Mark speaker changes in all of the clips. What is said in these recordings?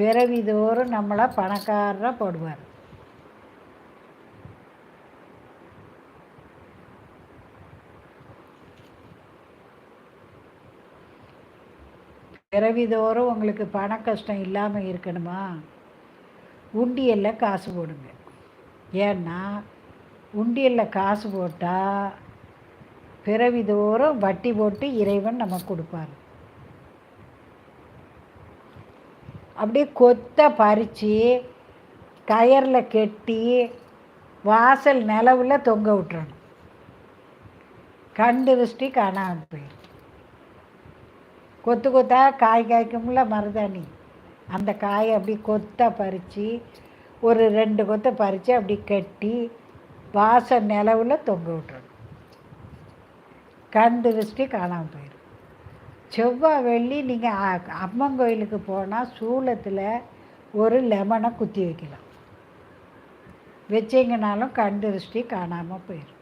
Speaker 1: பிறவிதோறும் நம்மளை பணக்காரராக போடுவார். பிறவிதோறும் உங்களுக்கு பண கஷ்டம் இல்லாமல் இருக்கணுமா? உண்டியலில் காசு போடுங்க. ஏன்னா உண்டியலில் காசு போட்டால் பிறவிதோறும் வட்டி போட்டு இறைவன் நமக்கு கொடுப்பார். அப்படியே கொத்த பறித்து கயரில் கெட்டி வாசல் நிலவில் தொங்க விட்டுறணும். கண்டு திருஷ்டி காணாமல் போயிடும் கொத்து கொத்தா காய் காய்க்கும்ல மருதாணி. அந்த காயை அப்படி கொத்தா பறித்து ஒரு ரெண்டு கொத்தை பறித்து அப்படி கட்டி வாசல் நிலவில் தொங்க விட்டுறணும். கண் திருஷ்டி காணாமல் போயிடும் செவ்வாய் வெள்ளி நீங்கள் அம்மன் கோயிலுக்கு போனால் சூளத்தில் ஒரு லெமனை குத்தி வைக்கலாம். வச்சிங்கனாலும் கண் திருஷ்டி காணாமல் போயிடும்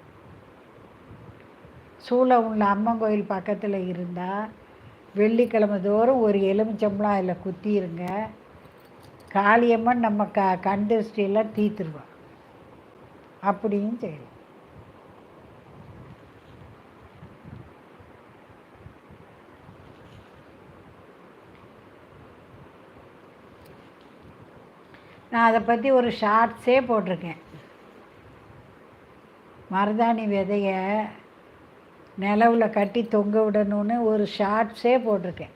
Speaker 1: சூளம் உள்ள அம்மன் கோயில் பக்கத்தில் இருந்தால் வெள்ளிக்கிழமை தோறும் ஒரு எலுமிச்சம்பளம் அதில் குத்திடுங்க காளியம்மன் நம்ம க கண் திருஷ்டியெல்லாம் தீத்துருவோம் அப்படியும் செய்யலாம். நான் அதை பற்றி ஒரு ஷார்ட்ஸே போட்டிருக்கேன். மருதாணி விதைய நிலவில் கட்டி தொங்க விடணும்னு ஒரு ஷார்ட்ஸே போட்டிருக்கேன்.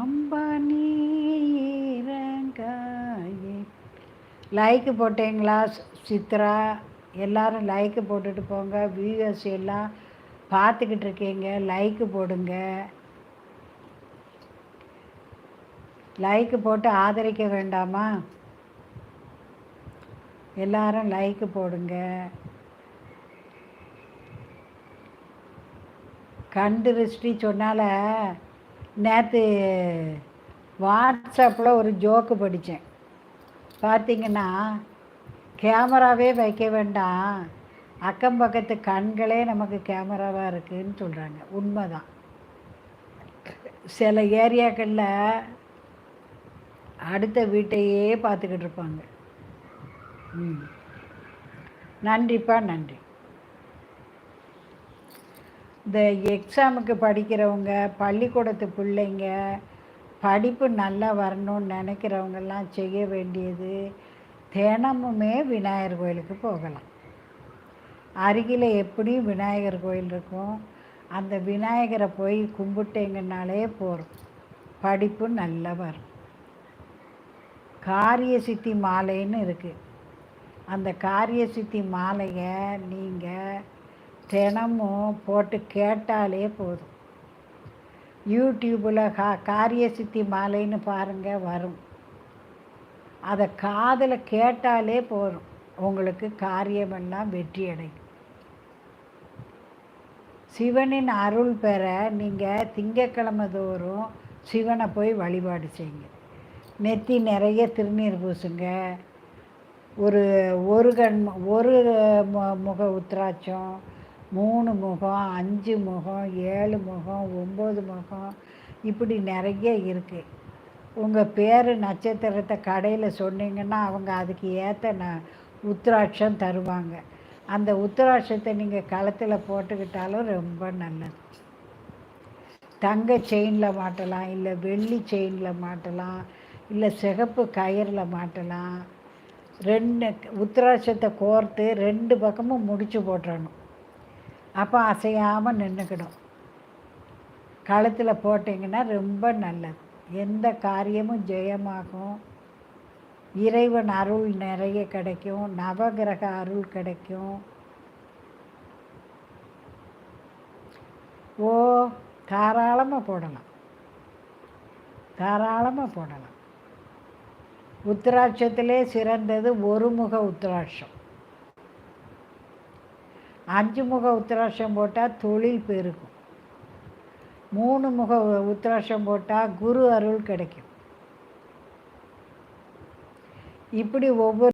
Speaker 1: அம்பானி லைக்கு போட்டீங்களா? சித்ரா எல்லாரும் லைக்கு போட்டுட்டு போங்க. வியூவர்ஸ் எல்லாம் பார்த்துக்கிட்டு இருக்கீங்க. லைக்கு போடுங்க. லைக்கு போட்டு ஆதரிக்க வேண்டாமா? எல்லாரும் லைக்கு போடுங்க. கண்டுருஷ்டி சொன்னால நேற்று வாட்ஸ்அப்பில் ஒரு ஜோக்கு படித்தேன் பார்த்தீங்கன்னா கேமராவே வைக்க வேண்டாம். அக்கம் பக்கத்து கண்களே நமக்கு கேமராவாக இருக்குதுன்னு சொல்கிறாங்க உண்மைதான். சில ஏரியாக்களில் அடுத்த வீட்டையே பார்த்துக்கிட்டு இருப்பாங்க. ம். நன்றிப்பா நன்றி. இந்த எக்ஸாமுக்கு படிக்கிறவங்க பள்ளிக்கூடத்து பிள்ளைங்க படிப்பு நல்லா வரணும்னு நினைக்கிறவங்கெல்லாம் செய்ய வேண்டியது தினமுமே விநாயகர் கோயிலுக்கு போகலாம். அருகில் எப்படியும் விநாயகர் கோயில் இருக்கும். அந்த விநாயகரை போய் கும்பிட்டேங்கனாலே போகிறோம் படிப்பு நல்லா வரும் காரிய சித்தி மாலைன்னு இருக்குது அந்த காரிய சித்தி மாலையை நீங்கள் தினமும் போட்டு கேட்டாலே போதும். யூடியூப்பில் கா காரிய சித்தி மாலைன்னு பாருங்கள் வரும். அதை காதில் கேட்டாலே போதும். உங்களுக்கு காரியமெல்லாம் வெற்றி அடையும் சிவனின் அருள் பெற நீங்கள் திங்கக்கிழமை தோறும் சிவனை போய் வழிபாடு செய்யுங்க. நெத்தி நிறைய திருநீர் பூசுங்க. ஒரு ஒரு கண் ஒரு மு- முக உத்திராட்சம் மூணு முகம் அஞ்சு முகம் ஏழு முகம் ஒம்பது முகம் இப்படி நிறைய இருக்குது உங்கள் பேர் நட்சத்திரத்தை கடையில் சொன்னீங்கன்னா அவங்க அதுக்கு ஏற்ற ந உத்திராட்சம் தருவாங்க. அந்த உத்திராட்சத்தை நீங்கள் களத்தில் போட்டுக்கிட்டாலும் ரொம்ப நல்லது. தங்க செயினில் மாட்டலாம் இல்லை வெள்ளி செயினில் மாட்டலாம் இல்லை சிகப்பு கயிறில் மாட்டலாம். ரெண்டு உத்திராட்சத்தை கோர்த்து ரெண்டு பக்கமும் முடிச்சு போட்டுறணும். அப்போ அசையாமல் நின்றுக்கிடும் கழுத்தில் போட்டிங்கன்னா ரொம்ப நல்லது. எந்த காரியமும் ஜெயமாகும். இறைவன் அருள் நிறைய கிடைக்கும். நவகிரக அருள் கிடைக்கும். ஓ தாராளமாக போடலாம். தாராளமாக போடலாம். உத்திராட்சத்திலே சிறந்தது ஒரு முக உத்திராட்சம். அஞ்சு முக உத்திராட்சம் போட்டால் தொழில் பெருகும். மூணு முக உத்திராட்சம் போட்டால் குரு அருள் கிடைக்கும். இப்படி ஒவ்வொரு